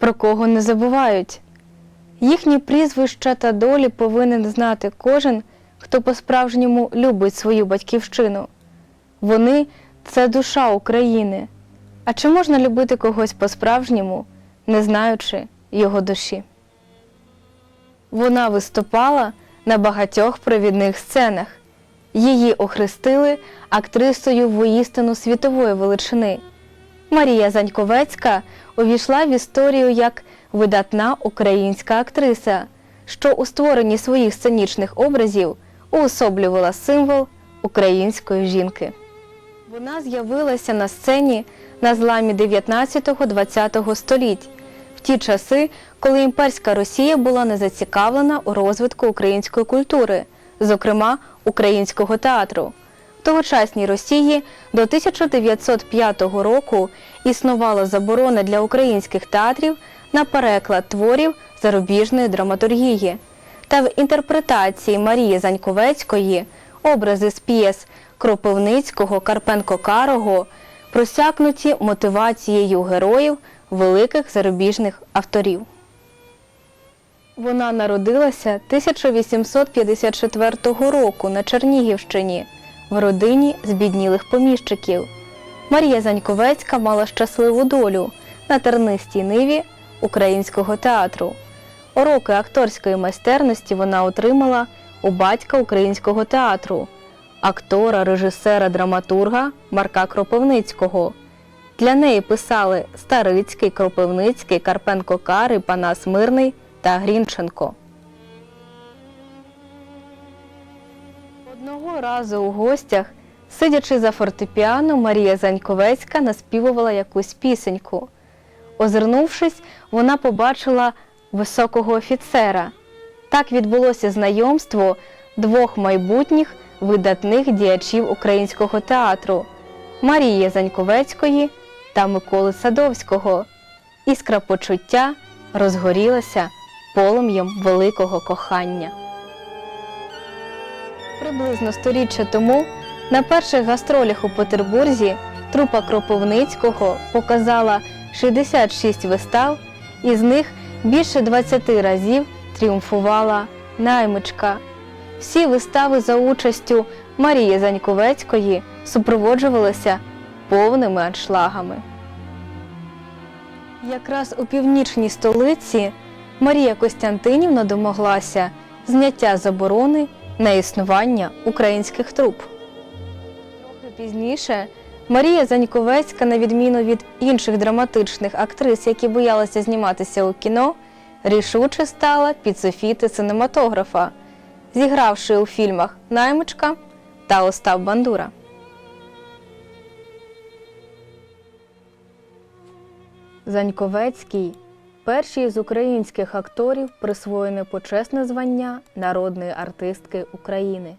про кого не забувають. Їхні прізвища та долі повинен знати кожен, хто по-справжньому любить свою батьківщину. Вони це душа України. А чи можна любити когось по-справжньому, не знаючи його душі? Вона виступала на багатьох провідних сценах. Її охрестили актрисою воїстину світової величини. Марія Заньковецька увійшла в історію як видатна українська актриса, що у створенні своїх сценічних образів уособлювала символ української жінки. Вона з'явилася на сцені на зламі 19-20 століть, в ті часи, коли імперська Росія була не зацікавлена у розвитку української культури, зокрема українського театру. Тогочасній Росії до 1905 року існувала заборона для українських театрів на переклад творів зарубіжної драматургії. Та в інтерпретації Марії Заньковецької образи з п'єс Кропивницького, Карпенко-Карого просякнуті мотивацією героїв великих зарубіжних авторів. Вона народилася 1854 року на Чернігівщині в родині збіднілих поміщиків. Марія Заньковецька мала щасливу долю на тернистій ниві українського театру. Уроки акторської майстерності вона отримала у батька українського театру, актора, режисера, драматурга Марка Кропивницького. Для неї писали Старицький, Кропивницький, Карпенко Кари, Панас Мирний та Грінченко. Одного разу у гостях, сидячи за фортепіано, Марія Заньковецька наспівувала якусь пісеньку. Озирнувшись, вона побачила високого офіцера. Так відбулося знайомство двох майбутніх видатних діячів українського театру Марії Заньковецької та Миколи Садовського. Іскра почуття розгорілася полум'ям великого кохання. Приблизно сторіччя тому на перших гастролях у Петербурзі трупа Кропивницького показала 66 вистав, із них більше 20 разів тріумфувала наймичка. Всі вистави за участю Марії Заньковецької супроводжувалися повними аншлагами. Якраз у північній столиці Марія Костянтинівна домоглася зняття заборони на існування українських труп. Трохи пізніше Марія Заньковецька, на відміну від інших драматичних актрис, які боялися зніматися у кіно, рішуче стала під софіти синематографа, зігравши у фільмах Наймичка та Остап Бандура. Заньковецький перший з українських акторів присвоєне почесне звання народної артистки України.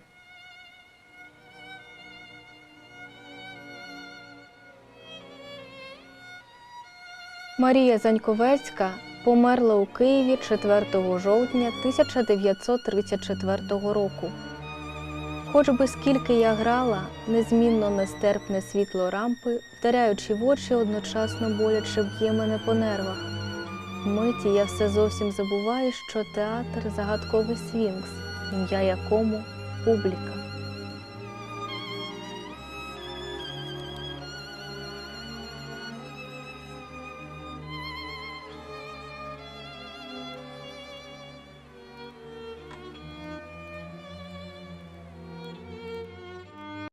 Марія Заньковецька померла у Києві 4 жовтня 1934 року. Хоч би скільки я грала, незмінно нестерпне світло рампи, вдаряючи в очі, одночасно боляче б'є мене по нервах. Миті я все зовсім забуваю, що театр загадковий свінкс, ім'я якому публіка.